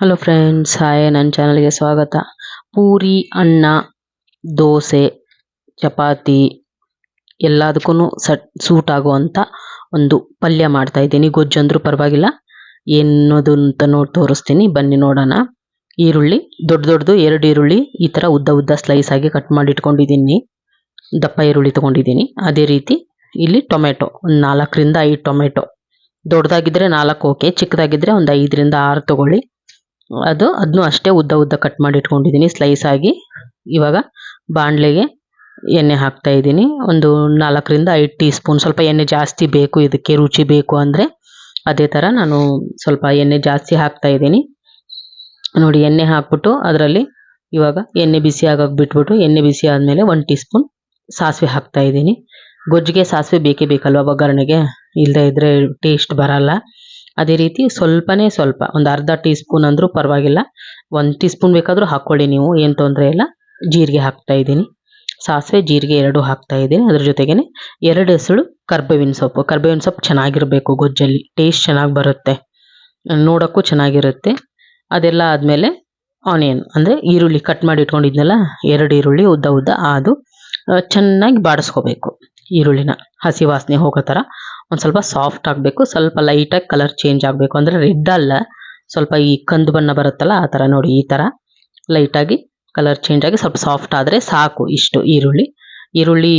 Hello friends hi ನನ್ನ ಚಾನಲ್ಗೆ ಸ್ವಾಗತ. ಪೂರಿ, ಅನ್ನ, ದೋಸೆ, ಚಪಾತಿ ಎಲ್ಲದಕ್ಕೂ ಸಟ್ ಸೂಟ್ ಆಗುವಂಥ ಒಂದು ಪಲ್ಯ ಮಾಡ್ತಾ ಇದ್ದೀನಿ. ಅಂದರೂ ಪರವಾಗಿಲ್ಲ. ಏನದು ಅಂತ ನೋಡಿ ತೋರಿಸ್ತೀನಿ. ಬನ್ನಿ ನೋಡೋಣ. ಈರುಳ್ಳಿ, ದೊಡ್ಡ ದೊಡ್ಡದು ಎರಡು ಈರುಳ್ಳಿ, ಈ ಥರ ಉದ್ದ ಉದ್ದ ಸ್ಲೈಸ್ ಆಗಿ ಕಟ್ ಮಾಡಿ ಇಟ್ಕೊಂಡಿದ್ದೀನಿ ದಪ್ಪ ಈರುಳ್ಳಿ ತೊಗೊಂಡಿದ್ದೀನಿ. ಅದೇ ರೀತಿ ಇಲ್ಲಿ ಟೊಮೆಟೊ, ಒಂದು ನಾಲ್ಕರಿಂದ ಐದು ಟೊಮೆಟೊ. ದೊಡ್ಡದಾಗಿದ್ದರೆ ನಾಲ್ಕು, ಓಕೆ. ಚಿಕ್ಕದಾಗಿದ್ದರೆ ಒಂದು ಐದರಿಂದ ಆರು ತೊಗೊಳ್ಳಿ. ಅದು ಅದನ್ನು ಅಷ್ಟೇ ಉದ್ದ ಉದ್ದ ಕಟ್ ಮಾಡಿ ಇಟ್ಕೊಂಡಿದ್ದೀನಿ ಸ್ಲೈಸ್ ಆಗಿ. ಇವಾಗ ಬಾಣಲೆಗೆ ಎಣ್ಣೆ ಹಾಕ್ತಾ ಇದ್ದೀನಿ. ಒಂದು ನಾಲ್ಕರಿಂದ ಐದು ಟೀ ಸ್ಪೂನ್ ಸ್ವಲ್ಪ ಎಣ್ಣೆ ಜಾಸ್ತಿ ಬೇಕು, ಇದಕ್ಕೆ ರುಚಿ ಬೇಕು ಅಂದರೆ ಅದೇ ಥರ ನಾನು ಸ್ವಲ್ಪ ಎಣ್ಣೆ ಜಾಸ್ತಿ ಹಾಕ್ತಾ ಇದ್ದೀನಿ. ನೋಡಿ, ಎಣ್ಣೆ ಹಾಕ್ಬಿಟ್ಟು ಅದರಲ್ಲಿ ಇವಾಗ ಎಣ್ಣೆ ಬಿಸಿ ಆಗೋಕೆ ಬಿಟ್ಬಿಟ್ಟು ಎಣ್ಣೆ ಬಿಸಿ ಆದಮೇಲೆ ಒಂದು ಟೀ ಸ್ಪೂನ್ ಸಾಸಿವೆ ಹಾಕ್ತಾ ಇದ್ದೀನಿ. ಗೊಜ್ಜಿಗೆ ಸಾಸಿವೆ ಬೇಕೇ ಬೇಕಲ್ವ ಒಗ್ಗರಣೆಗೆ? ಇಲ್ಲದೇ ಇದ್ದರೆ ಟೇಸ್ಟ್ ಬರಲ್ಲ. ಅದೇ ರೀತಿ ಸ್ವಲ್ಪನೇ ಸ್ವಲ್ಪ, ಒಂದು ಅರ್ಧ ಟೀ ಸ್ಪೂನ್ ಅಂದರೂ ಪರವಾಗಿಲ್ಲ. ಒಂದು ಟೀ ಸ್ಪೂನ್ ಬೇಕಾದರೂ ಹಾಕ್ಕೊಳ್ಳಿ ನೀವು, ಏನು ತೊಂದರೆ ಇಲ್ಲ. ಜೀರಿಗೆ ಹಾಕ್ತಾ ಇದ್ದೀನಿ. ಸಾಸಿವೆ, ಜೀರಿಗೆ ಎರಡು ಹಾಕ್ತಾ ಇದ್ದೀನಿ. ಅದ್ರ ಜೊತೆಗೇ ಎರಡು ಹೆಸಳು ಕರ್ಬೇವಿನ ಸೊಪ್ಪು. ಕರ್ಬೇವಿನ ಸೊಪ್ಪು ಚೆನ್ನಾಗಿರಬೇಕು ಗೊಜ್ಜಲ್ಲಿ. ಟೇಸ್ಟ್ ಚೆನ್ನಾಗಿ ಬರುತ್ತೆ. ನೋಡೋಕ್ಕೂ ಚೆನ್ನಾಗಿರುತ್ತೆ. ಅದೆಲ್ಲ ಆದಮೇಲೆ ಆನಿಯನ್ ಅಂದರೆ ಈರುಳ್ಳಿ ಕಟ್ ಮಾಡಿ ಇಟ್ಕೊಂಡಿದ್ನಲ್ಲ, ಎರಡು ಈರುಳ್ಳಿ ಉದ್ದ ಉದ್ದ ಅದು ಚೆನ್ನಾಗಿ ಬಾಡಿಸ್ಕೋಬೇಕು ಈರುಳ್ಳಿನ. ಹಸಿ ವಾಸನೆ ಹೋಗೋ ಥರ. ಒಂದು ಸ್ವಲ್ಪ ಸಾಫ್ಟ್ ಆಗಬೇಕು, ಸ್ವಲ್ಪ ಲೈಟಾಗಿ ಕಲರ್ ಚೇಂಜ್ ಆಗಬೇಕು. ಅಂದರೆ ರೆಡ್ ಅಲ್ಲ, ಸ್ವಲ್ಪ ಈ ಕಂದು ಬಣ್ಣ ಬರುತ್ತಲ್ಲ, ಆ ಥರ ನೋಡಿ, ಈ ಥರ ಲೈಟಾಗಿ ಕಲರ್ ಚೇಂಜ್ ಆಗಿ ಸ್ವಲ್ಪ ಸಾಫ್ಟ್ ಆದರೆ ಸಾಕು ಇಷ್ಟು ಈರುಳ್ಳಿ. ಈರುಳ್ಳಿ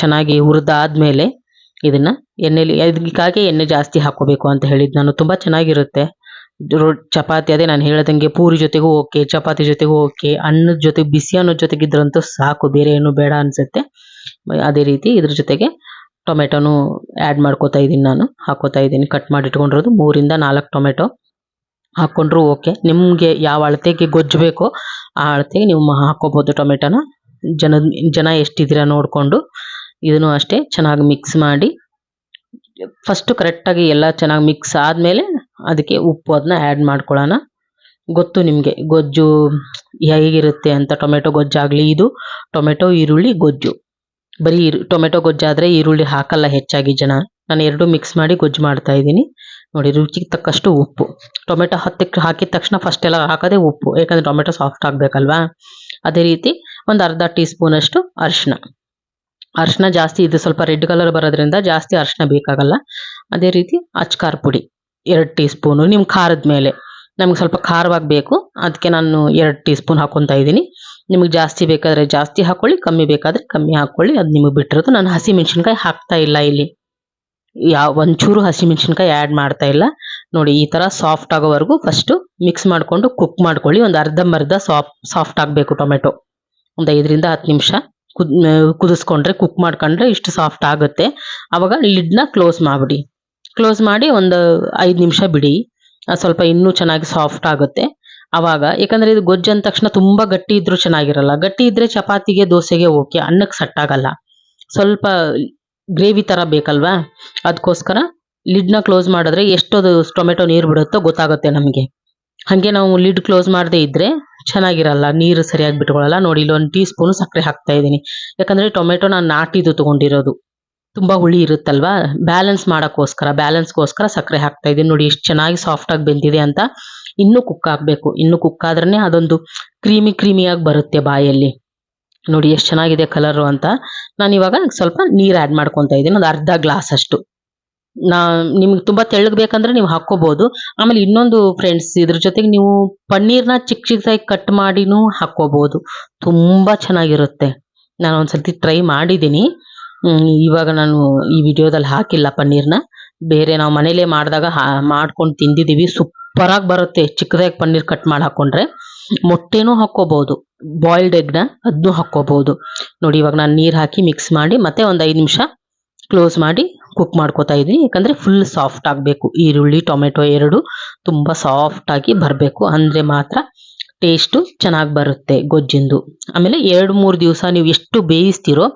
ಚೆನ್ನಾಗಿ ಹುರಿದಾದ್ಮೇಲೆ ಇದನ್ನು ಎಣ್ಣೆಲಿ ಇದಕ್ಕಾಗಿ ಎಣ್ಣೆ ಜಾಸ್ತಿ ಹಾಕೋಬೇಕು ಅಂತ ಹೇಳಿದ್ದು ನಾನು. ತುಂಬ ಚೆನ್ನಾಗಿರುತ್ತೆ. ಚಪಾತಿ, ಅದೇ ನಾನು ಹೇಳ್ದಂಗೆ ಪೂರಿ ಜೊತೆಗೂ ಓಕೆ ಚಪಾತಿ ಜೊತೆಗೂ ಓಕೆ ಅನ್ನದ ಜೊತೆಗೆ ಬಿಸಿ ಅನ್ನೋದ ಜೊತೆಗಿದ್ರಂತೂ ಸಾಕು, ಬೇರೆ ಏನು ಬೇಡ ಅನಿಸುತ್ತೆ. ಅದೇ ರೀತಿ ಇದ್ರ ಜೊತೆಗೆ ಟೊಮೆಟೊನು ಆ್ಯಡ್ ಮಾಡ್ಕೋತಾ ಇದ್ದೀನಿ ನಾನು. ಹಾಕೋತಾ ಇದ್ದೀನಿ. ಕಟ್ ಮಾಡಿ ಇಟ್ಕೊಂಡಿರೋದು ಮೂರಿಂದ ನಾಲ್ಕು ಟೊಮೆಟೊ. ಹಾಕ್ಕೊಂಡ್ರು ಓಕೆ ನಿಮಗೆ ಯಾವ ಅಳತೆಗೆ ಗೊಜ್ಜು ಬೇಕೋ ಆ ಅಳತೆಗೆ ನೀವು ಹಾಕ್ಕೋಬೋದು ಟೊಮೆಟೊನ. ಜನ ಜನ ಎಷ್ಟಿದ್ದೀರಾ ನೋಡಿಕೊಂಡು. ಇದನ್ನು ಅಷ್ಟೇ ಚೆನ್ನಾಗಿ ಮಿಕ್ಸ್ ಮಾಡಿ. ಫಸ್ಟು ಕರೆಕ್ಟಾಗಿ ಎಲ್ಲ ಚೆನ್ನಾಗಿ ಮಿಕ್ಸ್ ಆದಮೇಲೆ ಅದಕ್ಕೆ ಉಪ್ಪು ಅದನ್ನ ಆ್ಯಡ್ ಮಾಡ್ಕೊಳ್ಳೋಣ. ಗೊತ್ತು ನಿಮಗೆ. ಗೊಜ್ಜು ಹೇಗಿರುತ್ತೆ ಅಂತ. ಟೊಮೆಟೊ ಗೊಜ್ಜಾಗಲಿ ಇದು. ಟೊಮೆಟೊ, ಈರುಳ್ಳಿ, ಗೊಜ್ಜು. ಬರೀ ಟೊಮೆಟೊ ಗೊಜ್ಜಾದರೆ ಈರುಳ್ಳಿ ಹಾಕಲ್ಲ ಹೆಚ್ಚಾಗಿ ಜನ. ನಾನು ಎರಡು ಮಿಕ್ಸ್ ಮಾಡಿ ಗೊಜ್ಜು ಮಾಡ್ತಾ ಇದ್ದೀನಿ. ನೋಡಿ, ರುಚಿಗೆ ತಕ್ಕಷ್ಟು ಉಪ್ಪು. ಟೊಮೆಟೊ ಹತ್ತಕ್ಕೆ ಹಾಕಿದ ತಕ್ಷಣ ಫಸ್ಟ್ ಎಲ್ಲ ಹಾಕೋದೇ ಉಪ್ಪು. ಯಾಕಂದರೆ ಟೊಮೆಟೊ ಸಾಫ್ಟ್ ಆಗಬೇಕಲ್ವಾ? ಅದೇ ರೀತಿ ಒಂದು ಅರ್ಧ ಟೀ ಸ್ಪೂನಷ್ಟು ಅರಿಶಿನ ಅರಿಶಿನ ಜಾಸ್ತಿ, ಇದು ಸ್ವಲ್ಪ ರೆಡ್ ಕಲರ್ ಬರೋದ್ರಿಂದ ಜಾಸ್ತಿ ಅರಿಶಿನ ಬೇಕಾಗಲ್ಲ. ಅದೇ ರೀತಿ ಅಚ್ಕಾರ್ ಪುಡಿ. ಎರಡು ಟೀ ಸ್ಪೂನು ನಿಮ್ಮ ಖಾರದ ಮೇಲೆ. ನಮ್ಗೆ ಸ್ವಲ್ಪ ಖಾರವಾಗಿ ಬೇಕು. ಅದಕ್ಕೆ ನಾನು ಎರಡು ಟೀ ಸ್ಪೂನ್ ಹಾಕ್ಕೊತಾ ಇದ್ದೀನಿ. ನಿಮಗೆ ಜಾಸ್ತಿ ಬೇಕಾದರೆ ಜಾಸ್ತಿ ಹಾಕ್ಕೊಳ್ಳಿ ಕಮ್ಮಿ ಬೇಕಾದರೆ ಕಮ್ಮಿ ಹಾಕ್ಕೊಳ್ಳಿ ಅದು ನಿಮಗೆ ಬಿಟ್ಟಿರೋದು. ನಾನು ಹಸಿ ಮೆಣಸಿನ್ಕಾಯಿ ಹಾಕ್ತಾ ಇಲ್ಲ ಇಲ್ಲಿ. ಯಾವ, ಒಂಚೂರು ಹಸಿಮೆಣ್ಸಿನ್ಕಾಯಿ ಆ್ಯಡ್ ಮಾಡ್ತಾ ಇಲ್ಲ. ನೋಡಿ, ಈ ಥರ ಸಾಫ್ಟ್ ಆಗೋವರೆಗೂ ಫಸ್ಟು ಮಿಕ್ಸ್ ಮಾಡಿಕೊಂಡು ಕುಕ್ ಮಾಡ್ಕೊಳ್ಳಿ. ಒಂದು ಅರ್ಧಂಬರ್ಧ ಸಾಫ್ ಸಾಫ್ಟ್ ಆಗಬೇಕು ಟೊಮೆಟೊ. ಒಂದು ಐದರಿಂದ ಹತ್ತು ನಿಮಿಷ ಕುದ್, ಕುದಿಸ್ಕೊಂಡ್ರೆ ಕುಕ್ ಮಾಡ್ಕೊಂಡ್ರೆ ಇಷ್ಟು ಸಾಫ್ಟ್ ಆಗುತ್ತೆ. ಆವಾಗ ಲಿಡ್ನ ಕ್ಲೋಸ್ ಮಾಡಿಬಿಡಿ. ಕ್ಲೋಸ್ ಮಾಡಿ ಒಂದು ಐದು ನಿಮಿಷ ಬಿಡಿ. ಸ್ವಲ್ಪ ಇನ್ನೂ ಚೆನ್ನಾಗಿ ಸಾಫ್ಟ್ ಆಗುತ್ತೆ. ಆವಾಗ ಯಾಕಂದರೆ ಇದು ಗೊಜ್ಜು ಅಂದ ತಕ್ಷಣ ತುಂಬ ಗಟ್ಟಿ ಇದ್ರೂ ಚೆನ್ನಾಗಿರಲ್ಲ. ಗಟ್ಟಿ ಇದ್ದರೆ ಚಪಾತಿಗೆ, ದೋಸೆಗೆ ಓಕೆ, ಅನ್ನಕ್ಕೆ ಸಟ್ಟಾಗಲ್ಲ. ಸ್ವಲ್ಪ ಗ್ರೇವಿ ಥರ ಬೇಕಲ್ವಾ? ಅದಕ್ಕೋಸ್ಕರ ಲಿಡ್ನ ಕ್ಲೋಸ್ ಮಾಡಿದ್ರೆ ಎಷ್ಟೊದು ಟೊಮೆಟೊ ನೀರು ಬಿಡುತ್ತೋ ಗೊತ್ತಾಗುತ್ತೆ ನಮಗೆ. ಹಾಗೆ ನಾವು ಲಿಡ್ ಕ್ಲೋಸ್ ಮಾಡದೇ ಇದ್ದರೆ ಚೆನ್ನಾಗಿರಲ್ಲ. ನೀರು ಸರಿಯಾಗಿ ಬಿಟ್ಕೊಳ್ಳಲ್ಲ. ನೋಡಿ ಇಲ್ಲಿ ಒಂದು ಟೀ ಸ್ಪೂನು ಸಕ್ಕರೆ ಹಾಕ್ತಾ ಇದ್ದೀನಿ. ಯಾಕಂದರೆ ಟೊಮೆಟೊ ನಾನು ನಾಟಿದು ತೊಗೊಂಡಿರೋದು. ತುಂಬ ಹುಳಿ ಇರುತ್ತಲ್ವಾ? ಬ್ಯಾಲೆನ್ಸ್ ಮಾಡೋಕ್ಕೋಸ್ಕರ ಬ್ಯಾಲೆನ್ಸ್ಗೋಸ್ಕರ ಸಕ್ಕರೆ ಹಾಕ್ತಾ ಇದ್ದೀನಿ. ನೋಡಿ ಎಷ್ಟು ಚೆನ್ನಾಗಿ ಸಾಫ್ಟಾಗಿ ಬೆಂದಿದೆ ಅಂತ. ಇನ್ನೂ ಕುಕ್ ಆಗಬೇಕು. ಇನ್ನೂ ಕುಕ್ ಆದ್ರೇ ಅದೊಂದು ಕ್ರೀಮಿ ಕ್ರೀಮಿಯಾಗಿ ಬರುತ್ತೆ ಬಾಯಲ್ಲಿ. ನೋಡಿ, ಎಷ್ಟು ಚೆನ್ನಾಗಿದೆ ಕಲರು ಅಂತ. ನಾನು ಇವಾಗ ಸ್ವಲ್ಪ ನೀರು ಆ್ಯಡ್ ಮಾಡ್ಕೊತಾ ಇದ್ದೀನಿ. ಒಂದು ಅರ್ಧ ಗ್ಲಾಸ್ ಅಷ್ಟು. ನಾ, ನಿಮ್ಗೆ ತುಂಬ ತೆಳ್ಳಗೆ ಬೇಕಂದ್ರೆ ನೀವು ಹಾಕ್ಕೋಬೋದು. ಆಮೇಲೆ ಇನ್ನೊಂದು ಫ್ರೆಂಡ್ಸ್ ಇದ್ರ ಜೊತೆಗೆ ನೀವು ಪನ್ನೀರ್ನ ಚಿಕ್ಕ ಚಿಕ್ಕದಾಗಿ ಕಟ್ ಮಾಡಿನೂ ಹಾಕ್ಕೋಬೋದು. ತುಂಬ ಚೆನ್ನಾಗಿರುತ್ತೆ. ನಾನು ಒಂದ್ಸರ್ತಿ ಟ್ರೈ ಮಾಡಿದ್ದೀನಿ ಇವಾಗ ನಾನು ಈ ವಿಡಿಯೋದಲ್ಲಿ ಹಾಕಿಲ್ಲ ಪನ್ನೀರ್ನ ಬೇರೆ ನಾವು ಮನೇಲೇ ಮಾಡಿದಾಗ ಮಾಡ್ಕೊಂಡು ತಿಂದಿದ್ದೀವಿ ಸೂಪರಾಗಿ ಬರುತ್ತೆ. ಚಿಕ್ಕದಾಗಿ ಪನ್ನೀರ್ ಕಟ್ ಮಾಡಿ ಹಾಕೊಂಡ್ರೆ. ಮೊಟ್ಟೆನೂ ಹಾಕ್ಕೋಬಹುದು ಬಾಯ್ಲ್ಡ್ ಎಗ್ನ ಅದನ್ನು ಹಾಕ್ಕೋಬಹುದು ನೋಡಿ, ಇವಾಗ ನಾನು ನೀರು ಹಾಕಿ ಮಿಕ್ಸ್ ಮಾಡಿ ಮತ್ತೆ ಒಂದು ಐದು ನಿಮಿಷ ಕ್ಲೋಸ್ ಮಾಡಿ ಕುಕ್ ಮಾಡ್ಕೋತಾ ಇದ್ದೀನಿ. ಯಾಕಂದರೆ ಫುಲ್ ಸಾಫ್ಟ್ ಆಗಬೇಕು. ಈರುಳ್ಳಿ, ಟೊಮೆಟೊ ಎರಡು ತುಂಬ ಸಾಫ್ಟಾಗಿ ಬರಬೇಕು. ಅಂದರೆ ಮಾತ್ರ ಟೇಸ್ಟು ಚೆನ್ನಾಗಿ ಬರುತ್ತೆ ಗೊಜ್ಜಿಂದು. ಆಮೇಲೆ ಎರಡು ಮೂರು ದಿವಸ ನೀವು ಎಷ್ಟು ಬೇಯಿಸ್ತೀರೋ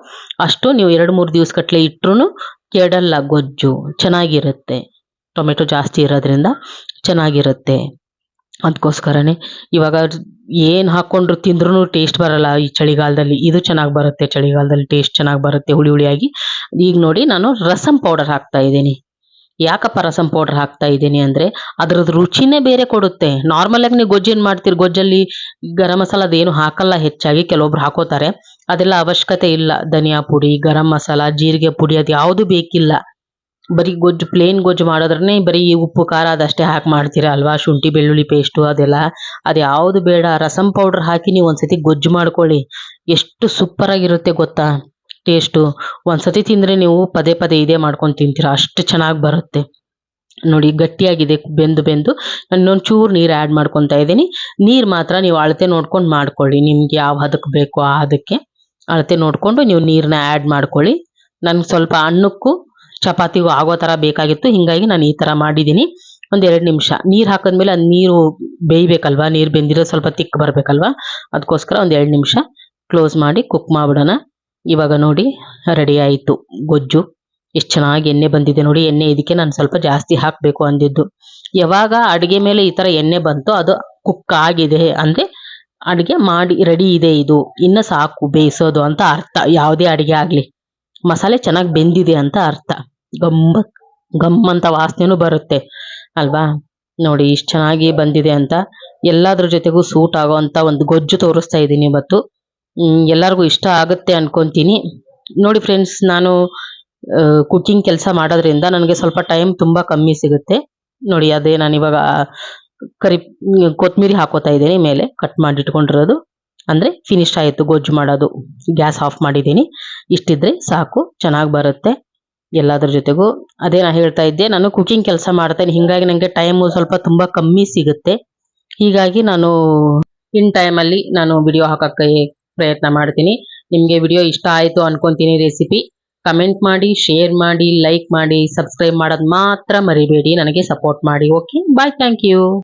ಅಷ್ಟು ನೀವು ಎರಡು ಮೂರು ದಿವಸ ಕಟ್ಲೆ ಇಟ್ಟರು ಕೆಡಲ್ಲ ಗೊಜ್ಜು ಚೆನ್ನಾಗಿರುತ್ತೆ. ಟೊಮೆಟೊ ಜಾಸ್ತಿ ಇರೋದ್ರಿಂದ ಚೆನ್ನಾಗಿರುತ್ತೆ. ಅದಕ್ಕೋಸ್ಕರನೇ ಇವಾಗ ಏನು ಹಾಕ್ಕೊಂಡ್ರು ತಿಂದ್ರೂ ಟೇಸ್ಟ್ ಬರಲ್ಲ ಈ ಚಳಿಗಾಲದಲ್ಲಿ. ಇದು ಚೆನ್ನಾಗಿ ಬರುತ್ತೆ, ಚಳಿಗಾಲದಲ್ಲಿ ಟೇಸ್ಟ್ ಚೆನ್ನಾಗಿ ಬರುತ್ತೆ ಹುಳಿ ಹುಳಿಯಾಗಿ. ಈಗ ನೋಡಿ ನಾನು ರಸಮ್ ಪೌಡರ್ ಹಾಕ್ತಾ ಇದ್ದೀನಿ. ಯಾಕಪ್ಪ ರಸಂ ಪೌಡರ್ ಹಾಕ್ತಾ ಇದ್ದೀನಿ ಅಂದರೆ ಅದ್ರದ್ದು ರುಚಿನೇ ಬೇರೆ ಕೊಡುತ್ತೆ. ನಾರ್ಮಲ್ ಆಗಿ ನೀವು ಗೊಜ್ಜೇನು ಮಾಡ್ತೀರಿ? ಗೊಜ್ಜಲ್ಲಿ ಗರಂ ಮಸಾಲ ಅದೇನು ಹಾಕಲ್ಲ ಹೆಚ್ಚಾಗಿ, ಕೆಲವೊಬ್ರು ಹಾಕೋತಾರೆ. ಅದೆಲ್ಲ ಅವಶ್ಯಕತೆ ಇಲ್ಲ. ಧನಿಯಾ ಪುಡಿ, ಗರಂ ಮಸಾಲ, ಜೀರಿಗೆ ಪುಡಿ ಅದು ಯಾವುದು ಬೇಕಿಲ್ಲ. ಬರೀ ಗೊಜ್ಜು ಪ್ಲೇನ್ ಗೊಜ್ಜು ಮಾಡೋದ್ರೇ ಬರೀ ಉಪ್ಪು, ಖಾರ ಅದಷ್ಟೇ ಹಾಕಿ ಮಾಡ್ತೀರಾ ಅಲ್ವಾ? ಶುಂಠಿ, ಬೆಳ್ಳುಳ್ಳಿ ಪೇಸ್ಟು ಅದೆಲ್ಲ. ಅದು ಯಾವುದು ಬೇಡ. ರಸಂ ಪೌಡ್ರ್ ಹಾಕಿ ನೀವು ಒಂದ್ಸತಿ ಗೊಜ್ಜು ಮಾಡ್ಕೊಳ್ಳಿ. ಎಷ್ಟು ಸೂಪರಾಗಿರುತ್ತೆ ಗೊತ್ತಾ? ಟೇಸ್ಟು. ಒಂದ್ಸತಿ ತಿಂದರೆ ನೀವು ಪದೇ ಪದೇ ಇದೇ ಮಾಡ್ಕೊಂಡು ತಿಂತೀರಾ. ಅಷ್ಟು ಚೆನ್ನಾಗಿ ಬರುತ್ತೆ. ನೋಡಿ, ಗಟ್ಟಿಯಾಗಿದೆ, ಬೆಂದು ಬೆಂದು. ನಾನು ಚೂರು ನೀರು ಆ್ಯಡ್ ಮಾಡ್ಕೊತಾ ಇದ್ದೀನಿ. ನೀರು ಮಾತ್ರ ನೀವು ಅಳತೆ ನೋಡ್ಕೊಂಡು ಮಾಡ್ಕೊಳ್ಳಿ. ನಿಮ್ಗೆ ಯಾವ ಹದಕ್ಕೆ ಬೇಕೋ ಆ ಹದಕ್ಕೆ. ಅಳತೆ ನೋಡಿಕೊಂಡು ನೀವು ನೀರನ್ನ ಆ್ಯಡ್ ಮಾಡ್ಕೊಳ್ಳಿ. ನನಗೆ ಸ್ವಲ್ಪ ಅನ್ನಕ್ಕೂ ಚಪಾತಿಗೂ ಆಗೋ ಥರ ಬೇಕಾಗಿತ್ತು. ಹಿಂಗಾಗಿ ನಾನು ಈ ಥರ ಮಾಡಿದ್ದೀನಿ. ಒಂದು ಎರಡು ನಿಮಿಷ. ನೀರು ಹಾಕಿದ್ಮೇಲೆ ಅದು ನೀರು ಬೇಯಬೇಕಲ್ವಾ? ನೀರು ಬೆಂದಿರೋ ಸ್ವಲ್ಪ ತಿಕ್ ಬರಬೇಕಲ್ವಾ? ಅದಕ್ಕೋಸ್ಕರ ಒಂದು ಎರಡು ನಿಮಿಷ ಕ್ಲೋಸ್ ಮಾಡಿ ಕುಕ್ ಮಾಡಿಬಿಡೋಣ. ಇವಾಗ ನೋಡಿ ರೆಡಿ ಆಯಿತು. ಗೊಜ್ಜು, ಎಷ್ಟು ಚೆನ್ನಾಗಿ ಎಣ್ಣೆ ಬಂದಿದೆ ನೋಡಿ, ಎಣ್ಣೆ ಇದಕ್ಕೆ ನಾನು ಸ್ವಲ್ಪ ಜಾಸ್ತಿ ಹಾಕಬೇಕು ಅಂದಿದ್ದು. ಯಾವಾಗ ಅಡುಗೆ ಮೇಲೆ ಈ ಥರ ಎಣ್ಣೆ ಬಂತು ಅದು ಕುಕ್ ಆಗಿದೆ ಅಂದರೆ ಅಡುಗೆ ಮಾಡಿ ರೆಡಿ ಇದೆ ಇದು. ಇನ್ನು ಸಾಕು, ಬೇಯಿಸೋದು ಅಂತ ಅರ್ಥ. ಯಾವುದೇ ಅಡುಗೆ ಆಗಲಿ. ಮಸಾಲೆ ಚೆನ್ನಾಗಿ ಬೆಂದಿದೆ ಅಂತ ಅರ್ಥ. ಗಮ್ಮ ಗಮ್ ಅಂತ ವಾಸನೆನೂ ಬರುತ್ತೆ. ಅಲ್ವಾ? ನೋಡಿ, ಇಷ್ಟು ಚೆನ್ನಾಗಿ ಬಂದಿದೆ ಅಂತ. ಎಲ್ಲದ್ರ ಜೊತೆಗೂ ಸೂಟ್ ಆಗೋವಂಥ ಒಂದು ಗೊಜ್ಜು ತೋರಿಸ್ತಾ ಇದ್ದೀನಿ ಇವತ್ತು. ಎಲ್ಲರಿಗೂ ಇಷ್ಟ ಆಗುತ್ತೆ ಅನ್ಕೊಂತೀನಿ. ನೋಡಿ ಫ್ರೆಂಡ್ಸ್ ನಾನು ಕುಕ್ಕಿಂಗ್ ಕೆಲಸ ಮಾಡೋದ್ರಿಂದ ನನಗೆ ಸ್ವಲ್ಪ ಟೈಮ್ ತುಂಬ ಕಮ್ಮಿ ಸಿಗುತ್ತೆ. ನೋಡಿ, ಅದೇ ನಾನು ಇವಾಗ ಕರಿ ಕೊತ್ತಂಬರಿ ಹಾಕೋತಾ ಇದ್ದೀನಿ, ಮೇಲೆ ಕಟ್ ಮಾಡಿ ಇಟ್ಕೊಂಡಿರೋದು ಅಂದರೆ ಫಿನಿಶ್ ಆಯಿತು, ಗೊಜ್ಜು ಮಾಡೋದು, ಗ್ಯಾಸ್ ಆಫ್ ಮಾಡಿದ್ದೀನಿ. ಇಷ್ಟಿದ್ರೆ ಸಾಕು, ಚೆನ್ನಾಗಿ ಬರುತ್ತೆ ಎಲ್ಲದ್ರ ಜೊತೆಗೂ. ಅದೇ ನಾನು ಹೇಳ್ತಾ ಇದ್ದೆ, ನಾನು ಕುಕಿಂಗ್ ಕೆಲಸ ಮಾಡ್ತೇನೆ, ಹಿಂಗಾಗಿ ನನಗೆ ಟೈಮು ಸ್ವಲ್ಪ ತುಂಬ ಕಮ್ಮಿ ಸಿಗುತ್ತೆ. ಹೀಗಾಗಿ ನಾನು ಇನ್ ಟೈಮಲ್ಲಿ ನಾನು ವಿಡಿಯೋ ಹಾಕೋಕ್ಕೆ ಪ್ರಯತ್ನ ಮಾಡ್ತೀನಿ. ನಿಮಗೆ ವಿಡಿಯೋ ಇಷ್ಟ ಆಯಿತು ಅನ್ಕೊಂತೀನಿ ರೆಸಿಪಿ ಕಮೆಂಟ್ ಮಾಡಿ ಶೇರ್ ಮಾಡಿ ಲೈಕ್ ಮಾಡಿ ಸಬ್ಸ್ಕ್ರೈಬ್ ಮಾಡೋದು ಮಾತ್ರ ಮರಿಬೇಡಿ. ನನಗೆ ಸಪೋರ್ಟ್ ಮಾಡಿ. Okay bye thank you